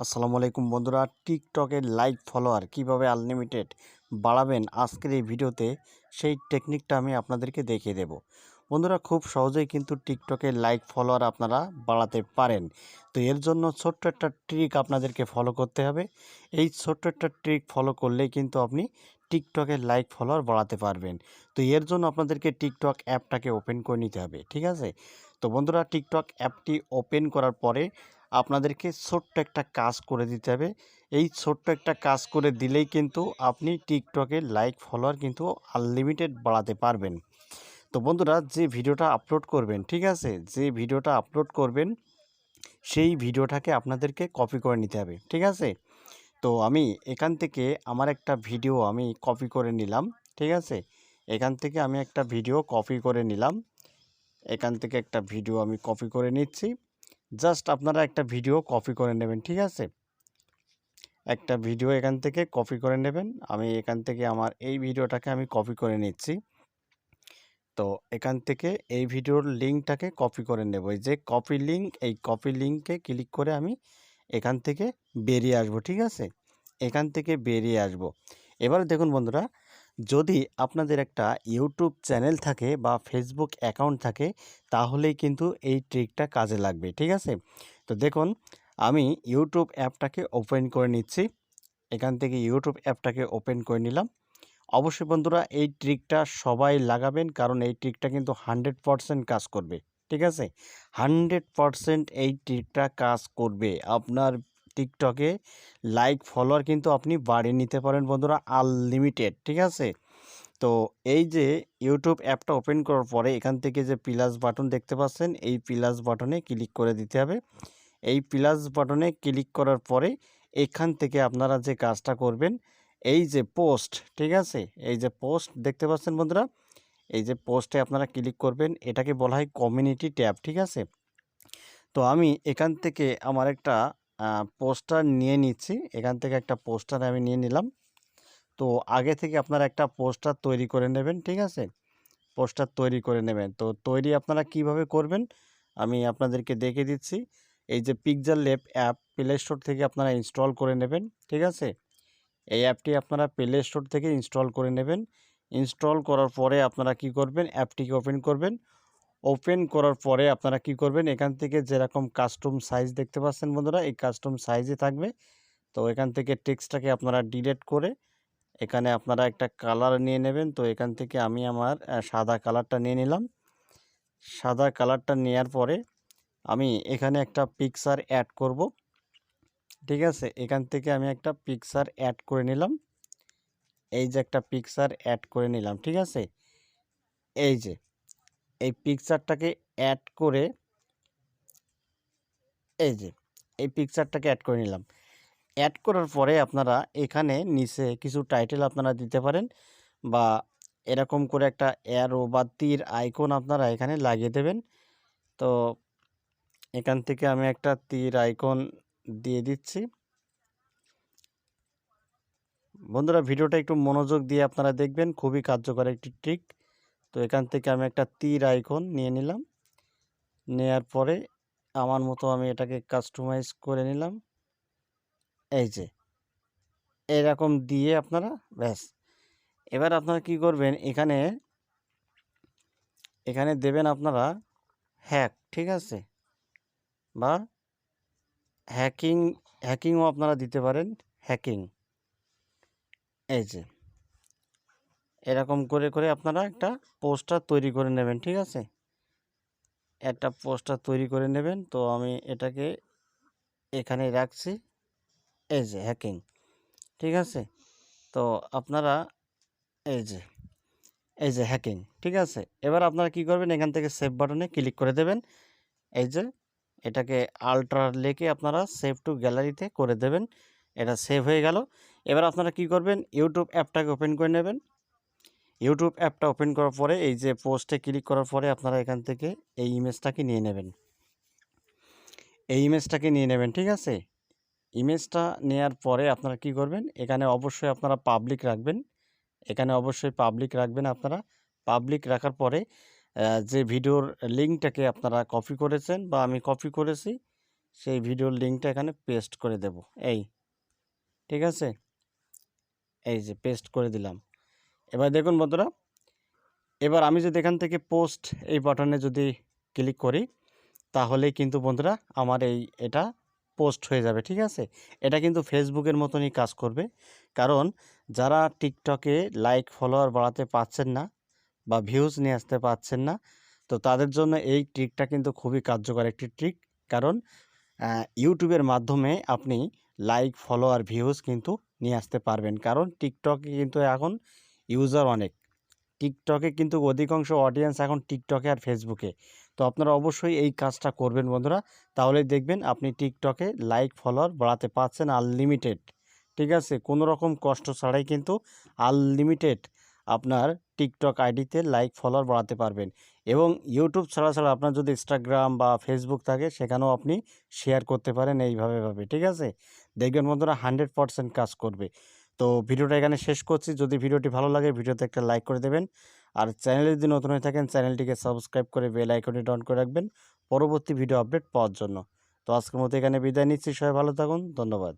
আসসালামু আলাইকুম বন্ধুরা। টিকটকের লাইক ফলোয়ার কীভাবে আনলিমিটেড বাড়াবেন আজকের এই ভিডিওতে, সেই টেকনিকটা আমি আপনাদেরকে দেখিয়ে দেব। বন্ধুরা, খুব সহজেই কিন্তু টিকটকের লাইক ফলোয়ার আপনারা বাড়াতে পারেন। তো এর জন্য ছোট্ট একটা ট্রিক আপনাদেরকে ফলো করতে হবে। এই ছোট্ট একটা ট্রিক ফলো করলেই কিন্তু আপনি টিকটকের লাইক ফলোয়ার বাড়াতে পারবেন। তো এর জন্য আপনাদেরকে টিকটক অ্যাপটাকে ওপেন করে নিতে হবে, ঠিক আছে? তো বন্ধুরা, টিকটক অ্যাপটি ওপেন করার পরে আপনাদেরকে ছোট্ট একটা কাজ করে দিতে হবে। এই ছোট্ট একটা কাজ করে দিলেই কিন্তু আপনি টিকটকে লাইক, ফলোয়ার কিন্তু আনলিমিটেড বাড়াতে পারবেন। তো বন্ধুরা, যে ভিডিওটা আপলোড করবেন, ঠিক আছে? যে ভিডিওটা আপলোড করবেন, সেই ভিডিওটাকে আপনাদেরকে কপি করে নিতে হবে, ঠিক আছে? তো আমি এখান থেকে আমার একটা ভিডিও আমি কপি করে নিলাম, ঠিক আছে? এখান থেকে আমি একটা ভিডিও কপি করে নিলাম। এখান থেকে একটা ভিডিও আমি কপি করে নিচ্ছি। জাস্ট আপনারা একটা ভিডিও কপি করে নেবেন, ঠিক আছে? একটা ভিডিও এখান থেকে কপি করে নেবেন। আমি এখান থেকে আমার এই ভিডিওটাকে আমি কপি করে নিচ্ছি। তো এখান থেকে এই ভিডিওর লিঙ্কটাকে কপি করে নেব। এই যে কপি লিঙ্ক, এই কপি লিঙ্কে ক্লিক করে আমি এখান থেকে বেরিয়ে আসব, ঠিক আছে? এখান থেকে বেরিয়ে আসব। এবার দেখুন বন্ধুরা যদি আপনাদের একটা ইউটিউব চ্যানেল থাকে বা ফেসবুক অ্যাকাউন্ট থাকে, তাহলেই কিন্তু এই ট্রিকটা কাজে লাগবে, ঠিক আছে? তো দেখুন, আমি ইউটিউব অ্যাপটাকে ওপেন করে নিচ্ছি। এখান থেকে ইউটিউব অ্যাপটাকে ওপেন করে নিলাম। অবশ্যই বন্ধুরা, এই ট্রিকটা সবাই লাগাবেন, কারণ এই ট্রিকটা কিন্তু হান্ড্রেড পারসেন্ট কাজ করবে, ঠিক আছে? হান্ড্রেড পারসেন্ট এই ট্রিকটা কাজ করবে। আপনার টিকটকে লাইক, ফলোয়ার কিন্তু আপনি বাড়িয়ে নিতে পারেন বন্ধুরা আনলিমিটেড, ঠিক আছে? তো এই যে ইউটিউব অ্যাপটা ওপেন করার পরে এখান থেকে যে প্লাস বাটন দেখতে পাচ্ছেন, এই প্লাস বাটনে ক্লিক করে দিতে হবে। এই প্লাস বাটনে ক্লিক করার পরে এখান থেকে আপনারা যে কাজটা করবেন, এই যে পোস্ট, ঠিক আছে? এই যে পোস্ট দেখতে পাচ্ছেন বন্ধুরা? এই যে পোস্টে আপনারা ক্লিক করবেন, এটাকে বলা হয় কমিউনিটি ট্যাব, ঠিক আছে? তো আমি এখান থেকে আমার একটা পোস্টার নিয়ে নিচ্ছি। এখান থেকে একটা পোস্টার আমি নিয়ে নিলাম। তো আগে থেকে আপনারা একটা পোস্টার তৈরি করে নেবেন, ঠিক আছে? পোস্টার তৈরি করে নেবেন। তো তৈরি আপনারা কীভাবে করবেন, আমি আপনাদেরকে দেখে দিচ্ছি। এই যে পিকজার লেপ অ্যাপ প্লে স্টোর থেকে আপনারা ইনস্টল করে নেবেন, ঠিক আছে? এই অ্যাপটি আপনারা প্লে স্টোর থেকে ইনস্টল করে নেবেন। ইনস্টল করার পরে আপনারা কি করবেন অ্যাপটিকে ওপেন করবেন। ওপেন করার পরে আপনারা কি করবেন? এখান থেকে যেরকম কাস্টম সাইজ দেখতে পাচ্ছেন বন্ধুরা, এই কাস্টম সাইজে থাকবে। তো এখান থেকে টেক্সটটাকে আপনারা ডিলেট করে এখানে আপনারা একটা কালার নিয়ে নেবেন। তো এখান থেকে আমি আমার সাদা কালারটা নিয়ে নিলাম। সাদা কালারটা নেওয়ার পরে আমি এখানে একটা পিকচার অ্যাড করব। ঠিক আছে? এখান থেকে আমি একটা পিকচার অ্যাড করে নিলাম। এই যে একটা পিকচার অ্যাড করে নিলাম। ঠিক আছে? এই যে এই পিকচারটাকে অ্যাড করে এই যে, এই পিকচারটাকে অ্যাড করে নিলাম। অ্যাড করার পরে আপনারা এখানে নিচে কিছু টাইটেল আপনারা দিতে পারেন বা এরকম করে একটা অ্যারো বা তীর আইকন আপনারা এখানে লাগিয়ে দেবেন। তো এখান থেকে আমি একটা তীর আইকন দিয়ে দিচ্ছি। বন্ধুরা, ভিডিওটা একটু মনোযোগ দিয়ে আপনারা দেখবেন, খুবই কার্যকর একটি ট্রিক তো এখান থেকে আমি একটা তীর আইকন নিয়ে নিলাম। নেয়ার পরে আমার মতো আমি এটাকে কাস্টমাইজ করে নিলাম। এই যে, এরকম দিয়ে আপনারা, ব্যাস। এবার আপনারা কি করবেন, এখানে এখানে দেবেন আপনারা হ্যাক ঠিক আছে? বা হ্যাকিং হ্যাকিংও আপনারা দিতে পারেন হ্যাকিং এই যে এরকম করে করে আপনারা একটা পোস্টার তৈরি করে নেবেন, ঠিক আছে? একটা পোস্টার তৈরি করে নেবেন। তো আমি এটাকে এখানে রাখছি। এই যে হ্যাকিং ঠিক আছে? তো আপনারা, এই যে এই যে হ্যাকিং ঠিক আছে? এবার আপনারা কি করবেন? এখান থেকে সেভ বাটনে ক্লিক করে দেবেন। এই যে, এটাকে আলট্রা লেকে আপনারা সেভ টু গ্যালারিতে করে দেবেন। এটা সেভ হয়ে গেল। এবার আপনারা কি করবেন? ইউটিউব অ্যাপটাকে ওপেন করে নেবেন। ইউটিউব অ্যাপটা ওপেন করার পরে এই যে পোস্টে ক্লিক করার পরে আপনারা এখান থেকে এই ইমেজটাকে নিয়ে নেবেন। এই ইমেজটাকে নিয়ে নেবেন, ঠিক আছে? ইমেজটা নেওয়ার পরে আপনারা কি করবেন? এখানে অবশ্যই আপনারা পাবলিক রাখবেন। এখানে অবশ্যই পাবলিক রাখবেন আপনারা। পাবলিক রাখার পরে যে ভিডিওর লিঙ্কটাকে আপনারা কপি করেছেন বা আমি কপি করেছি, সেই ভিডিওর লিঙ্কটা এখানে পেস্ট করে দেব। এই, ঠিক আছে? এই যে পেস্ট করে দিলাম। এবার দেখুন বন্ধুরা, এবার আমি যদি এখান থেকে পোস্ট এই বাটনে যদি ক্লিক করি, তাহলেই কিন্তু বন্ধুরা আমার এই এটা পোস্ট হয়ে যাবে, ঠিক আছে? এটা কিন্তু ফেসবুকের মতনই কাজ করবে। কারণ যারা টিকটকে লাইক ফলোয়ার বাড়াতে পারছেন না বা ভিউজ নিয়ে আসতে পারছেন না, তো তাদের জন্য এই ট্রিকটা কিন্তু খুবই কার্যকর একটি ট্রিক কারণ ইউটিউবের মাধ্যমে আপনি লাইক ফলোয়ার ভিউজ কিন্তু নিয়ে আসতে পারবেন। কারণ টিকটকে কিন্তু এখন ইউজার অনেক। টিকটকে কিন্তু অধিকাংশ অডিয়েন্স এখন টিকটকে আর ফেসবুকে। তো আপনারা অবশ্যই এই কাজটা করবেন বন্ধুরা। তাহলেই দেখবেন আপনি টিকটকে লাইক ফলোয়ার বাড়াতে পারছেন আনলিমিটেড ঠিক আছে? কোনো রকম কষ্ট ছাড়াই কিন্তু আনলিমিটেড আপনার টিকটক আইডিতে লাইক ফলোয়ার বাড়াতে পারবেন। এবং ইউটিউব ছাড়া ছাড়া আপনার যদি ইনস্টাগ্রাম বা ফেসবুক থাকে, সেখানেও আপনি শেয়ার করতে পারেন এইভাবে ভাবে। ঠিক আছে? দেখবেন বন্ধুরা হান্ড্রেড পারসেন্ট কাজ করবে। তো ভিডিওটা এখানে শেষ করছি। যদি ভিডিওটি ভালো লাগে, ভিডিওতে একটা লাইক করে দেবেন। আর চ্যানেলে যদি নতুন হয়ে থাকেন চ্যানেলটিকে সাবস্ক্রাইব করে বেল আইকনটি অন করে রাখবেন পরবর্তী ভিডিও আপডেট পাওয়ার জন্য। তো আজকের মতো এখানে বিদায় নিচ্ছি। সবাই ভালো থাকুন। ধন্যবাদ।